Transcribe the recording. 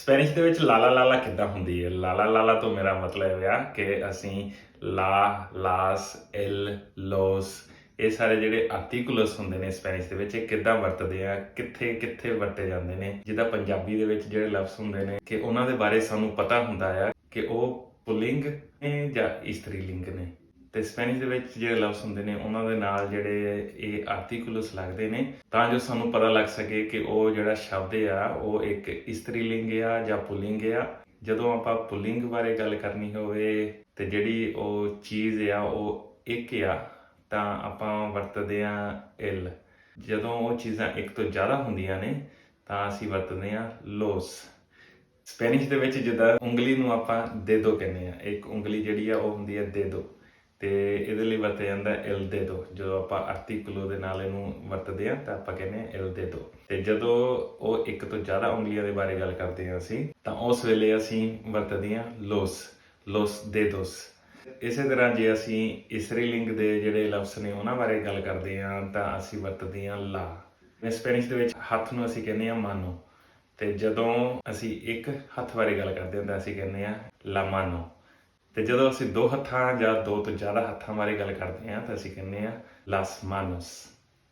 Spanish ਦੇ ਵਿੱਚ ਲਾਲਾ ਲਾਲਾ ਕਿੱਦਾਂ ਹੁੰਦੀ ਹੈ? ਲਾਲਾ ਲਾਲਾ ਤੋਂ ਮੇਰਾ ਮਤਲਬ ਆ ਕਿ ਅਸੀਂ ਲਾ ਲਾਸ ਐਲ ਲੋਸ ਇਹ ਸਾਰੇ ਜਿਹੜੇ ਆਰਟੀਕੂਲਸ ਹੁੰਦੇ ਨੇ ਸਪੈਨਿਸ਼ ਦੇ ਵਿੱਚ, ਇਹ ਕਿੱਦਾਂ ਵਰਤਦੇ ਆ? ਕਿੱਥੇ ਕਿੱਥੇ ਵਰਤੇ ਜਾਂਦੇ ਨੇ? ਜਿੱਦਾਂ ਪੰਜਾਬੀ ਦੇ ਵਿੱਚ ਜਿਹੜੇ ਲਫ਼ਜ਼ ਹੁੰਦੇ ਨੇ ਕਿ ਉਹਨਾਂ ਦੇ ਬਾਰੇ ਸਾਨੂੰ ਪਤਾ ਹੁੰਦਾ ਆ ਕਿ ਉਹ ਪੁਲਿੰਗ ਨੇ ਜਾਂ ਇਸਤਰੀ ਲਿੰਗ ਨੇ। ਤੇ ਸਪੈਨਿਸ਼ ਦੇ ਵਿੱਚ ਜਿਹੜੇ ਲਫ਼ਜ਼ ਹੁੰਦੇ ਨੇ, ਉਹਨਾਂ ਦੇ ਨਾਲ ਜਿਹੜੇ ਇਹ ਆਰਟੀਕੂਲਸ ਲੱਗਦੇ ਨੇ, ਤਾਂ ਜੋ ਸਾਨੂੰ ਪਤਾ ਲੱਗ ਸਕੇ ਕਿ ਉਹ ਜਿਹੜਾ ਸ਼ਬਦ ਆ, ਉਹ ਇੱਕ ਇਸਤਰੀ ਲਿੰਗ ਆ ਜਾਂ ਪੁਲਿੰਗ ਆ। ਜਦੋਂ ਆਪਾਂ ਪੁਲਿੰਗ ਬਾਰੇ ਗੱਲ ਕਰਨੀ ਹੋਵੇ ਤੇ ਜਿਹੜੀ ਉਹ ਚੀਜ਼ ਆ, ਉਹ ਇੱਕ ਆ, ਤਾਂ ਆਪਾਂ ਵਰਤਦੇ ਆ ਇਲ ਜਦੋਂ ਉਹ ਚੀਜ਼ਾਂ ਇੱਕ ਤੋਂ ਜ਼ਿਆਦਾ ਹੁੰਦੀਆਂ ਨੇ, ਤਾਂ ਅਸੀਂ ਵਰਤਦੇ ਆ ਲੋਸ ਸਪੈਨਿਸ਼ ਦੇ ਵਿੱਚ ਜਿੱਦਾਂ ਉਂਗਲੀ ਨੂੰ ਆਪਾਂ ਦੇਦੋ ਕਹਿੰਦੇ ਆ। ਇੱਕ ਉਂਗਲੀ ਜਿਹੜੀ ਆ, ਉਹ ਹੁੰਦੀ ਹੈ ਦੇਦੋ ਤੇ ਇਹਦੇ ਲਈ ਵਰਤਿਆ ਜਾਂਦਾ ਐਲ ਦੇਦੋ ਜਦੋਂ ਆਪਾਂ ਆਰਟੀਕੂਲੋ ਦੇ ਨਾਲ ਇਹਨੂੰ ਵਰਤਦੇ ਆ ਤਾਂ ਆਪਾਂ ਕਹਿੰਦੇ ਆ ਐਲ ਦੇਦੋ ਤੇ ਜਦੋਂ ਉਹ ਇੱਕ ਤੋਂ ਜ਼ਿਆਦਾ ਉਂਗਲੀਆਂ ਦੇ ਬਾਰੇ ਗੱਲ ਕਰਦੇ ਆ ਅਸੀਂ, ਤਾਂ ਉਸ ਵੇਲੇ ਅਸੀਂ ਵਰਤਦੇ ਆ ਲੋਸ ਲੋਸ ਦੇਦੋਸ ਇਸੇ ਤਰ੍ਹਾਂ ਜੇ ਅਸੀਂ ਇਸਰੀ ਲਿੰਗ ਦੇ ਜਿਹੜੇ ਲਫ਼ਜ਼ ਨੇ ਉਹਨਾਂ ਬਾਰੇ ਗੱਲ ਕਰਦੇ ਆ ਤਾਂ ਅਸੀਂ ਵਰਤਦੇ ਆ ਲਾ। ਸਪੈਨਿਸ਼ ਦੇ ਵਿੱਚ ਹੱਥ ਨੂੰ ਅਸੀਂ ਕਹਿੰਦੇ ਆ ਮਾਨੋ ਤੇ ਜਦੋਂ ਅਸੀਂ ਇੱਕ ਹੱਥ ਬਾਰੇ ਗੱਲ ਕਰਦੇ ਹਾਂ ਤਾਂ ਅਸੀਂ ਕਹਿੰਦੇ ਆ ਲਾ ਮਾਨੋ ਤੇ ਜਦੋਂ ਅਸੀਂ ਦੋ ਹੱਥਾਂ ਜਾਂ ਦੋ ਤੋਂ ਜ਼ਿਆਦਾ ਹੱਥਾਂ ਬਾਰੇ ਗੱਲ ਕਰਦੇ ਹਾਂ ਤਾਂ ਅਸੀਂ ਕਹਿੰਦੇ ਹਾਂ ਲਾਸ ਮਾਨੋਸ